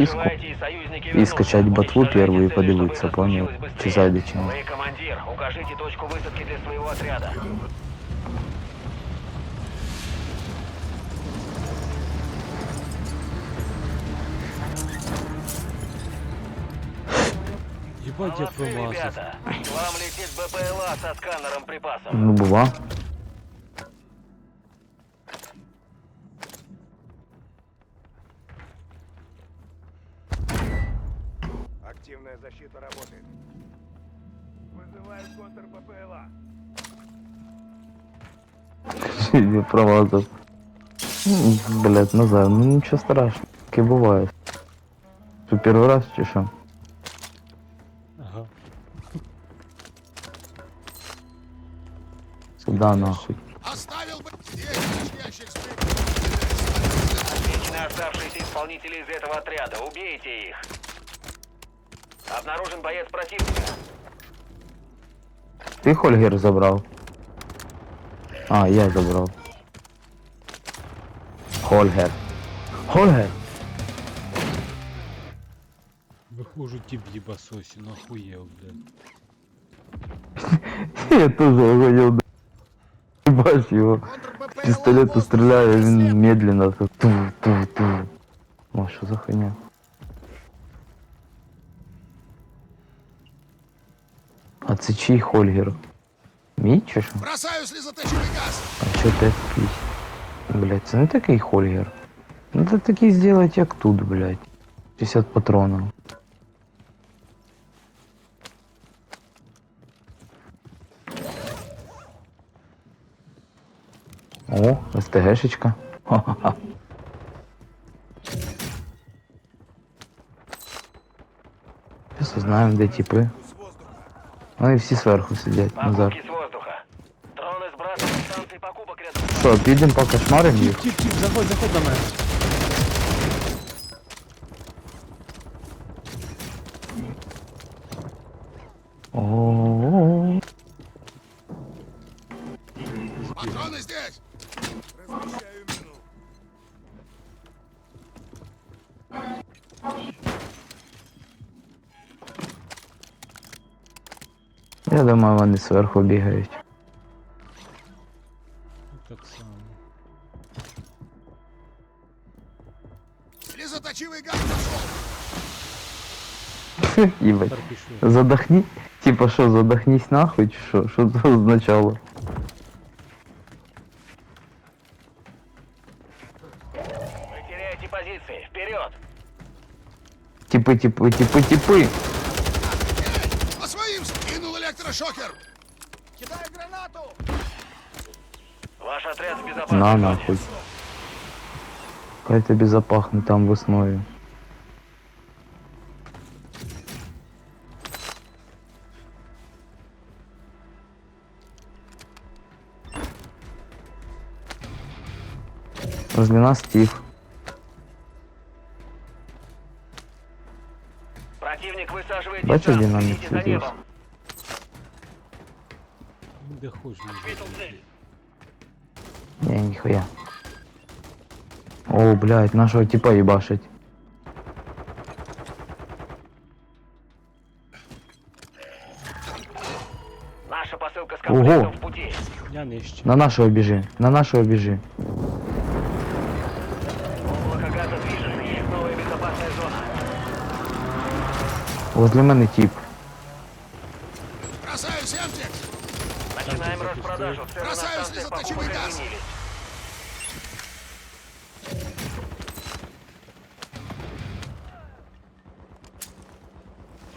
Писку. Открывайте, союзники И скачать ботву первую и подивиться, их понял? Чи зайде, чи ні. Вы командир, укажите точку высадки для своего отряда. Ебать я Молодцы, промазал. ребята. К вам летит БПЛА со сканером припасов. Ну, бува. Активная защита работает. Вызываю контр. Я промазав. Ну, Блять, Назар, ну нічого страшного. Таке буває. Що перший раз чи що? Ага. Сюда нахуй. Оставил бы здесь ящик с Отмечены оставшиеся исполнители из этого отряда. Убейте их. Обнаружен боец противника. Ти Хольгер забрав? А, я забрав. Хольгер. Хольгер! Выхожу тип ебасоси, нахуел, блядь. Я тоже охуел, да. Ебать его. Пистолету стреляю, медленно. так Ту-ту-ту. О, що за хуйня? Це чий Хольгер? Мій чи що? Бросаю слезоточивый газ. А що ти якийсь? Блять, це не такий Хольгер. Надо такий зробити, як тут, блять. 50 патронів. О, СТГшечка. Ха-ха-ха. Сейчас узнаем, де типи. Вони всі зверху сидять, Назар. Покупки с воздуха. Дроны сбрасывают станции покупок рядом. Що, підемо покошмаримо їх? Тип, тип, заходь, заходь на мене. Я думаю, вони зверху бігають. Так само. Слезоточивый газ пошел. Їбать. Тепер пішли. Задохні. Типа що, задохнись нахуй, чи що? Що це означало? Вы теряете позиции. Вперед! Типи, типи, типи, типи. Электрошокер. Кидаю гранату! Ваш отряд в безопасной На нахуй. Хай тобі запахне там весною. Возле нас тих. Противник высаживает Бачиш, дистанцию. динамік Де хочеш. Не, нихуя. О, блядь, нашего типа ебашить. Наша посылка с Ого. в пути. Я нижче. На нашего бежи, на нашего бежи. Облако газа движется. Есть новая безопасная зона. Возле мене тип. Бросаю семтекс Начинаем распродажу. Цены на Бросаю станции слезоточивый покупок газ. изменились.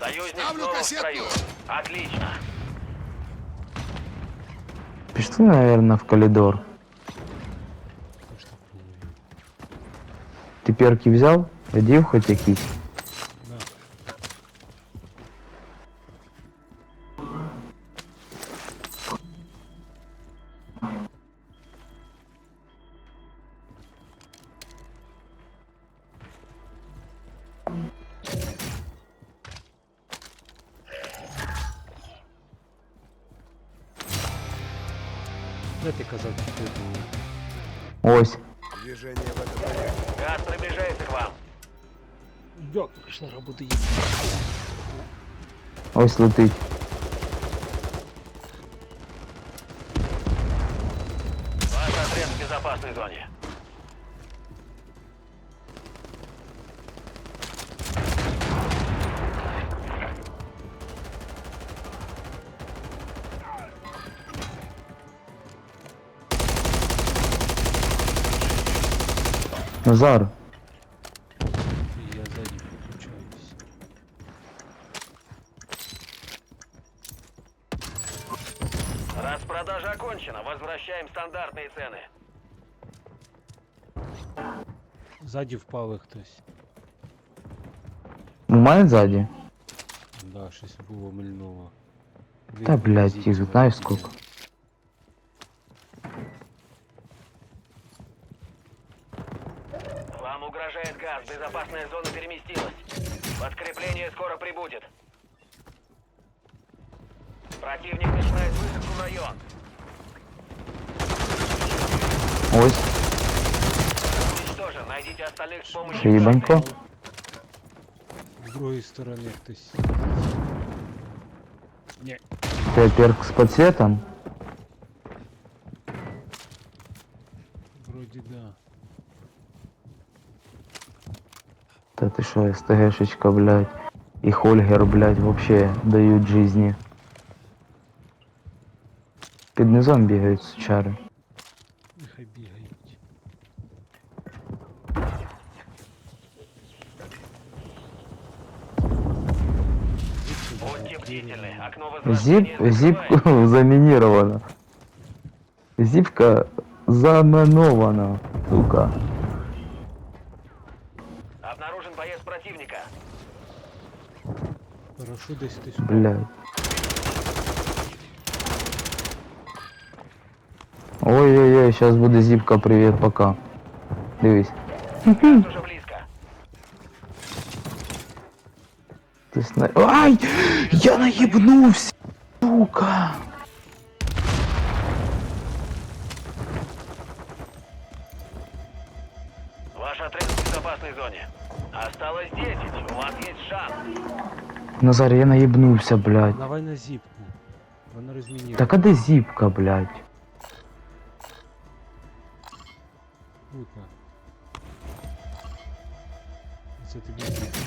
Союзник Ставлю снова в кассетную. строю. Отлично. Пішли, наверное, в коридор. Що ж так хуй? Ти перки взяв? Одів хоч якісь? Де ти казав, що ти був? Ось. Движение в этом районе. Газ приближается к вам. Як шнара буде їсти? Ось летить. Ваш отряд в безопасной зоне. Назар, І я ззаді підключаюсь. Распродажа окончена. Возвращаем стандартные цены. Ззаді впали хтось. має ззаді? Да, щось було мильнуло. Та, Він блядь, позицію їх знаєш підняв. скільки? Безопасная зона переместилась. Подкрепление скоро прибудет. Противник начинает высадку в район. Ось, Уничтожен. Найдите остальных с помощью... шибанько. карты. З другої сторони хтось. Ні, Це перк з подсветом. Та ти що, СТГшечка, блядь. І Хольгер, блядь, вообще дають жизни. Під низом бігають сучари. Нехай бігають. Будьте бдительны. Окно Зип, возвращения закрывается. зипку замінировано. Зипка заминована, сука. Хорошо десь хтось. Блядь. Ой-ой-ой, сейчас буде зипка, привет, пока. Дивись. Ти сна... Ай! Я наїбнувся! Сука! Ваш отряд в безопасной зоне. Осталось 10. У вас есть шанс. Назар, я наїбнувся, блядь. Давай на зіпку. Вона розмінірує. Так а де зіпка, блядь? Круто. Це тобі зіпка.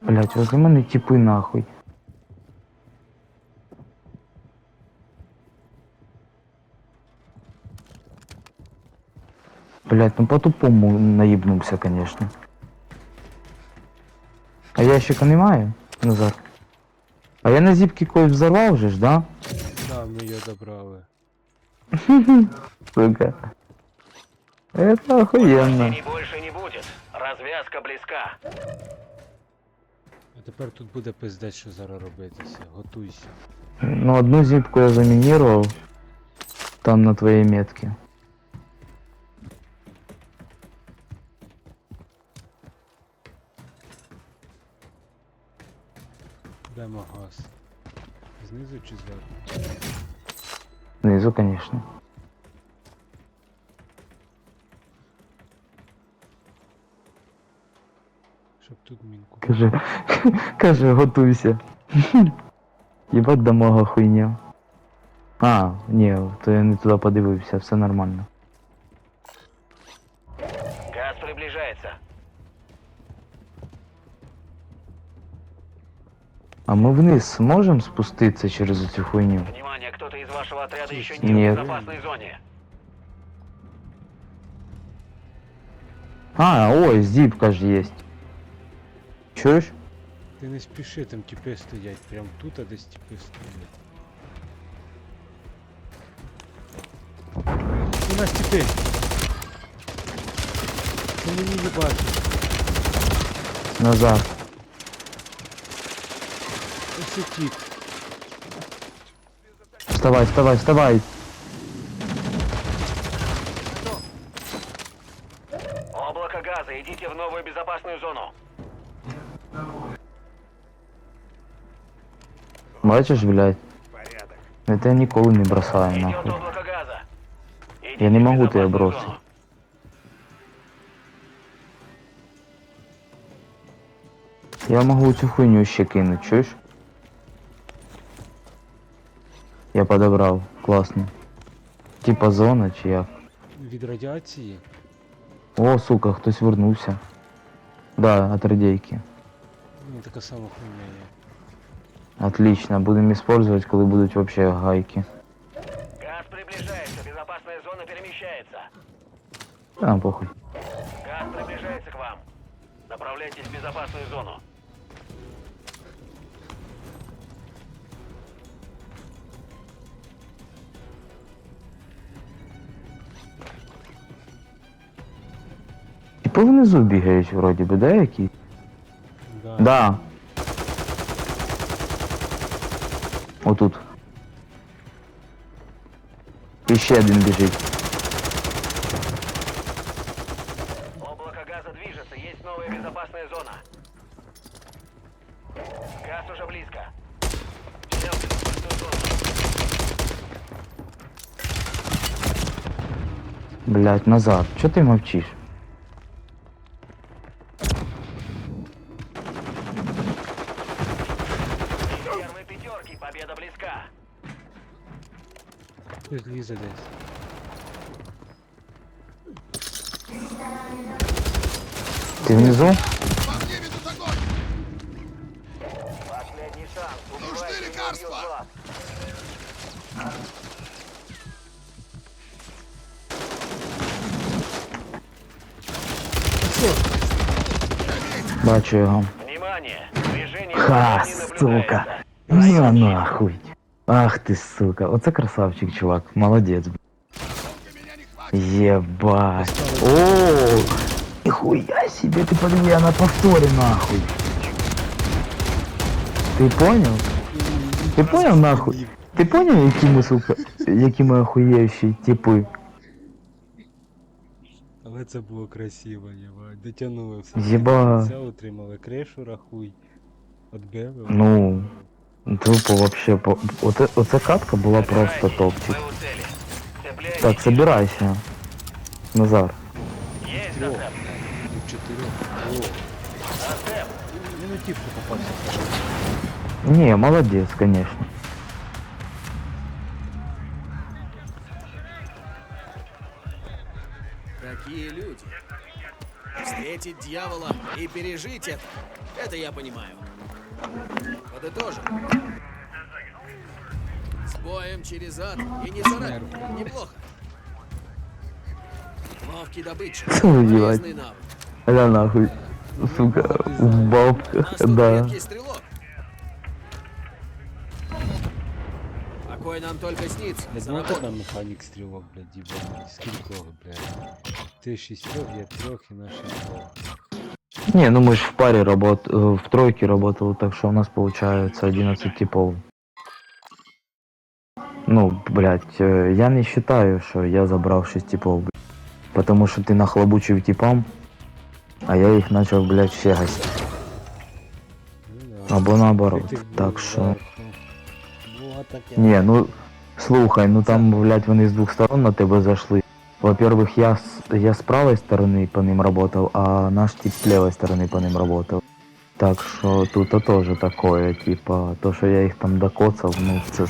Блядь, возле мене типи нахуй. Блядь, ну по-тупому наїбнувся, конечно. А ящика немає, Назар? А я на зіпки когось взорвав же ж, да? Да, ми її добрали. Сука. Это охуенно. И больше не будет. Развязка близка. А тепер тут буде пиздець, що зараз робитися. Готуйся. Ну, одну зипку я заминировал. Там на твоей метке. Де магаз? Знизу чи зверху? Внизу, конечно. Щоб тут мінку. Каже, каже, готуйся. Єбать дамага хуйня. А, ні, то я не туди подивився, все нормально. А ми вниз можемо спуститися через цю хуйню? Внимание, кто-то из вашего отряда Тихо. еще не в Нет. безопасной зоне. А, ой, зіпка ж є. Чуєш? Ти не спіши, там тіпи стоять. Прям тут, а десь тіпи стоять. У нас тіпи! Ти мені не бачиш. Назад. Ось і тіп. Вставай, вставай, вставай. Облако газа, идите в новую безопасную зону. Бачиш, блядь? Порядок. Я тебе ніколи не бросаю, Идет нахуй. облако газа. Я не могу тебя безопасную бросить. зону. Я могу цю хуйню ще кинуть, чуєш? Я подобрав, класно. Типа зона чи як? Від радіації? О, сука, хтось вернувся. Да, от радейки. Ну, така сама хуйня є. Отлично, будем использовать, коли будуть вообще гайки. Газ приближается, безопасная зона перемещается. А, нам похуй. Газ приближается к вам. Направляйтесь в безопасную зону. Типа внизу бігають вроді би, да, які? Да. Да. Отут. І ще один біжить. Облако газа движется, есть новая безопасная зона. Газ уже близко. Снял безопасную зону. Блять, назад. Чо ти мовчиш? Победа близка. Лізе десь. Ти внизу? По мне ведут огонь! Последний шанс. Нужны Убивайте энергию лекарства. зла. Бачу його. Внимание! Движение Ха, не сука. наблюдается. На нахуй. Ах ти, сука. Оце красавчик, чувак. Молодець. б. Долго меня не хватит! Ебать. О, нихуя себе, ты подиви, я на повторе нахуй. Ты понял? Ти понял нахуй? Ти понял, які ми, сука, які ми охуєвші типи? Але це було красиво, єбать. Дотягнули все. Єба. Все отримали кришу, рахуй. Отбили. Ну, тупо вообще, по... оце, оце катка була просто Собирайтесь, топчик. Так, собирайся. Назар. Есть. О, тіпку попався. Не, молодец, конечно. Такие люди. Встретить дьявола и пережить это. Это я понимаю. Подытожим. С боем через ад и не царапин. Неплохо. Ловкий добытчик. Что вы делаете? Полезный навык. Да нахуй. Сука, в У бабках, нас тут да. редкий стрелок. Такой нам только снится. Не За знаю работу. тебе механік стрілок, блядь, їбаний. Скількох, блядь. Ти шістьох, я трьох і на шістьох. Не, ну мы же в паре работ, э, в тройке работали, так что у нас получается 11 типов. Ну, блядь, э, я не считаю, что я забрал 6 типов, блядь. Потому что ты нахлобучив типам, а я их начал, блядь. Ну, да. Або наоборот. Так що. Не, ну слухай, ну там, блядь, вони з двох сторон на тебе зайшли. Во-первых, я, с- я с правой стороны по ним работал, а наш тип с левой стороны по ним работал. Так що тут то тоже такое, типа, то, що я їх там докоцав, ну це